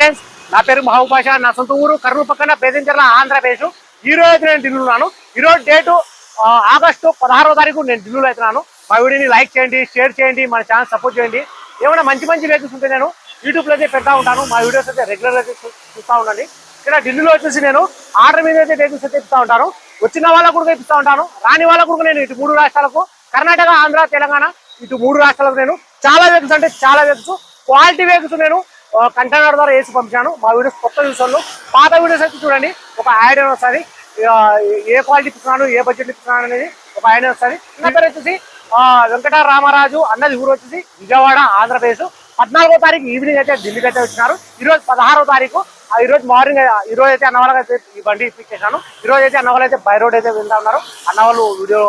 Friends నా పేరు మహబూబ్ బాషా నా సొంత ఊరు కర్నూలు పక్కన బేదంచెర్ల ఆంధ్రప్రదేశ్. ఈ రోజు అయితే నేను ఢిల్లీలో ఉన్నాను ఈ రోజు డేటు ఆగస్టు పదహారో తారీఖు నేను ఢిల్లీలో అవుతున్నాను మా వీడియోని లైక్ చేయండి షేర్ చేయండి మన ఛానల్ సపోర్ట్ చేయండి. ఏమైనా మంచి మంచి వీడియోస్ ఉంటే నేను యూట్యూబ్లో అయితే పెడతా ఉంటాను. మా వీడియోస్ అయితే రెగ్యులర్ అయితే చూస్తూ ఉండండి. ఇక్కడ ఢిల్లీలో వచ్చేసి నేను ఆర్డర్ మీద అయితే వెహికల్స్ అయితే ఇస్తూ ఉంటాను. వచ్చిన వాళ్ళకు కూడా ఇస్తూ ఉంటాను. రాని వాళ్ళకు కూడా నేను ఇటు మూడు రాష్ట్రాలకు కర్ణాటక ఆంధ్ర తెలంగాణ ఇటు మూడు రాష్ట్రాలకు నేను చాలా వెహికల్స్ అంటే చాలా వెహికల్స్ క్వాలిటీ వెహికల్స్ నేను కంటైనర్ ద్వారా వేసి పంపించాను. మా వీడియోస్ కొత్త చూసాను పాత వీడియోస్ అయితే చూడండి. ఒక ఐడియా వస్తుంది. ఏ క్వాలిటీ ఇస్తున్నాను ఏ బడ్జెట్ ఇస్తున్నాను అనేది ఒక ఆయన వస్తుంది. నా పేరు వచ్చేసి వెంకట రామరాజు అన్నది. ఊరు వచ్చేసి విజయవాడ ఆంధ్రప్రదేశ్. పద్నాలుగో తారీఖు ఈవినింగ్ అయితే ఢిల్లీకి అయితే వచ్చినారు. ఈ రోజు పదహారో తారీఖు ఆ, ఈ రోజు మార్నింగ్ ఈ రోజు అయితే అన్నవాళ్ళకి అయితే ఈ బండి ఇప్పించేసాను ఈ రోజు అయితే అన్నవాళ్ళు అయితే బై రోడ్ అయితే వెళ్తా ఉన్నారు. అన్నవాళ్ళు వీడియో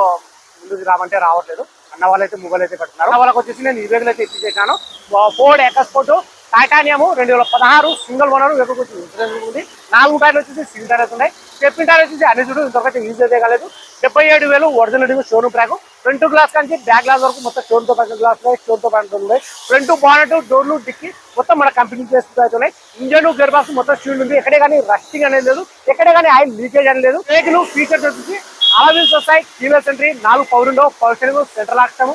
ముందుకు రామంటే రావట్లేదు. అన్న వాళ్ళు అయితే మొబైల్ అయితే పెడుతున్నారు వాళ్ళకి వచ్చేసి నేను ఈ వేగులు అయితే ఇప్పించేసాను ఫోర్డ్ ఎకస్పోర్ట్ టైటానియం రెండు వేల పదహారు సింగిల్ ఓనర్ ఎక్కువ ఇన్సూరెన్స్ ఉంది. నాలుగు టైర్లు వచ్చేసి సింగిల్ టైర్స్ ఉన్నాయి చెప్పిన టైర్ వచ్చేసి అన్ని చూడు ఇంతవరకు యూజ్ అయితే కాలేదు. డెబ్బై ఏడు వేలు original showroom track front glass కానీ బ్యాక్ గ్లాస్ వరకు మొత్తం స్టోన్తో పక్కన గ్లాస్ ఉన్నాయి స్టోన్తో పక్కన ఉన్నాయి. ఫ్రంట్ బానెట్ డోర్లు డిక్కి మొత్తం మన కంపెనీ చేస్తూ ఉన్నాయి. ఇంజన్ గేర్ బాక్స్ మొత్తం షీల్డ్ ఉంది. ఎక్కడే కానీ రస్టింగ్ అనేది లేదు. ఎక్కడే కానీ ఆయిల్ లీకేజ్ అనేది లేదు. బ్రేకులు ఫీచర్స్ వచ్చేసి అలవిల్స్ వస్తాయి కీలర్ సెంట్రీ నాలుగు power window power steering central ఆక్సమ్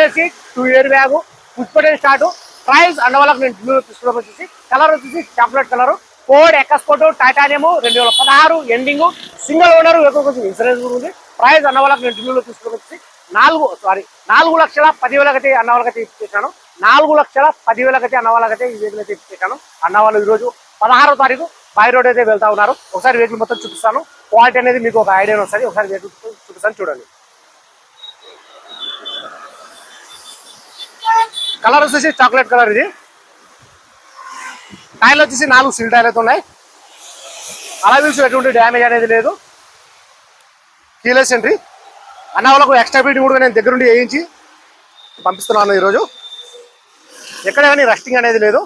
AC two airbag push button start price and వాళ్ళకి నేను ఢిల్లీలో తీసుకోవడం వచ్చేసి కలర్ వచ్చేసి chocolate colour Ford EcoSport titanium రెండు వేల పదహారు ఎండింగ్ సింగిల్ ఓనర్ ఎక్కువ కొంచెం ఇన్సూరెన్స్ కూడా ఉంది. ప్రైస్ అన్న వాళ్ళకి నేను ఢిల్లీలో వచ్చి నాలుగు సారీ నాలుగు లక్షల పదివేలకైతే అన్న వాళ్ళకైతే ఇప్పించాను నాలుగు లక్షల పదివేలకైతే అన్న వాళ్ళకైతే ఈ వెహికల్ అయితే ఇప్పించాను అన్న వాళ్ళు ఈరోజు పదహారో తారీఖు బై రోడ్ అయితే వెళ్తా ఉన్నారు. ఒకసారి వెహికల్ మొత్తం చూపిస్తాను. క్వాలిటీ అనేది మీకు ఒక ఐడియా వస్తుంది. ఒకసారి వెహికల్ చూపిస్తాను. చూడండి. కలర్ వచ్చేసి చాక్లెట్ కలర్ ఇది. టైర్లు వచ్చేసి నాలుగు సిల్ టైర్లు అయితే ఉన్నాయి. అలవిల్స్ ఎటువంటి డ్యామేజ్ అనేది లేదు. కీలెస్ ఎంట్రీ అన్న వాళ్ళకు ఎక్స్ట్రా బీట్ కూడా నేను దగ్గరుండి వేయించి పంపిస్తున్నాను ఈరోజు. ఎక్కడ కానీ రస్టింగ్ అనేది లేదు.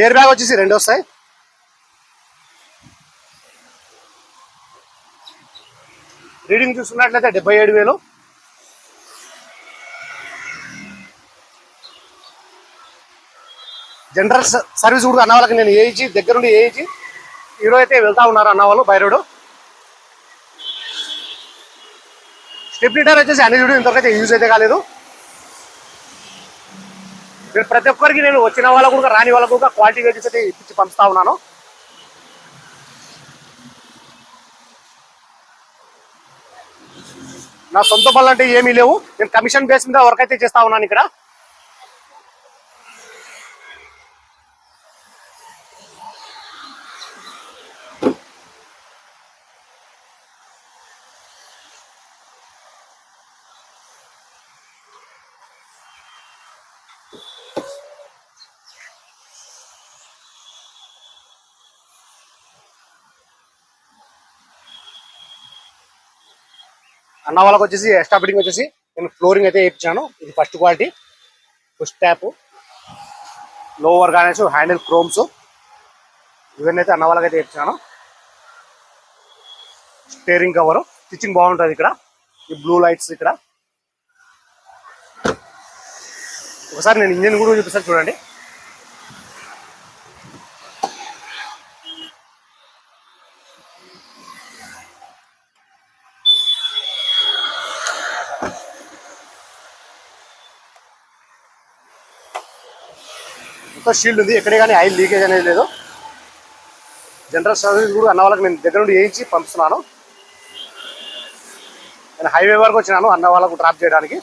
ఎయిర్ బ్యాగ్ వచ్చేసి రెండు వస్తాయి. రీడింగ్ చూసుకున్నట్లయితే డెబ్బై ఏడు వేలు. జనరల్ స- సర్వీస్ కూడా అన్న వాళ్ళకి నేను వేయించి దగ్గరుండి వేయించి ఈరోజు అయితే వెళ్తా ఉన్నారు అన్న వాళ్ళు బైరోడు. స్టెప్ లీటర్ వచ్చేసి అన్ని చూడు ఇంతవరకు అయితే యూజ్ అయితే కాలేదు. మీరు ప్రతి ఒక్కరికి నేను వచ్చిన వాళ్ళకు కూడా రాని వాళ్ళకు కూడా క్వాలిటీ వెహికల్స్ అయితే ఇప్పించి పంపుతా ఉన్నాను. నా సొంత పనులు అంటే ఏమీ లేవు. నేను కమిషన్ బేస్ మీద వర్క్ అయితే చేస్తా ఉన్నాను ఇక్కడ. అన్న వాళ్ళకి వచ్చేసి ఎక్స్ట్రా ఫిట్టింగ్ వచ్చేసి నేను ఫ్లోరింగ్ అయితే వేయించాను. ఇది first quality first tap lower గానేసి handle chromes ఇవన్నీ అయితే అన్న వాళ్ళకి అయితే వేయించాను. స్టేరింగ్ కవర్ స్టిచ్చింగ్ బాగుంటుంది ఇక్కడ. ఈ బ్లూ లైట్స్ ఇక్కడ. ఒకసారి నేను ఇంజిన్ కూడా చూపిస్తాను చూడండి. మొత్తం షీల్డ్ ఉంది. ఎక్కడే కానీ ఆయిల్ లీకేజ్ అనేది లేదు. జనరల్ సర్వీస్ కూడా అన్న వాళ్ళకి నేను దగ్గర నుండి వేయించి పంపుతున్నాను. నేను హైవే వరకు వచ్చినాను అన్న వాళ్ళకు డ్రాప్ చేయడానికి.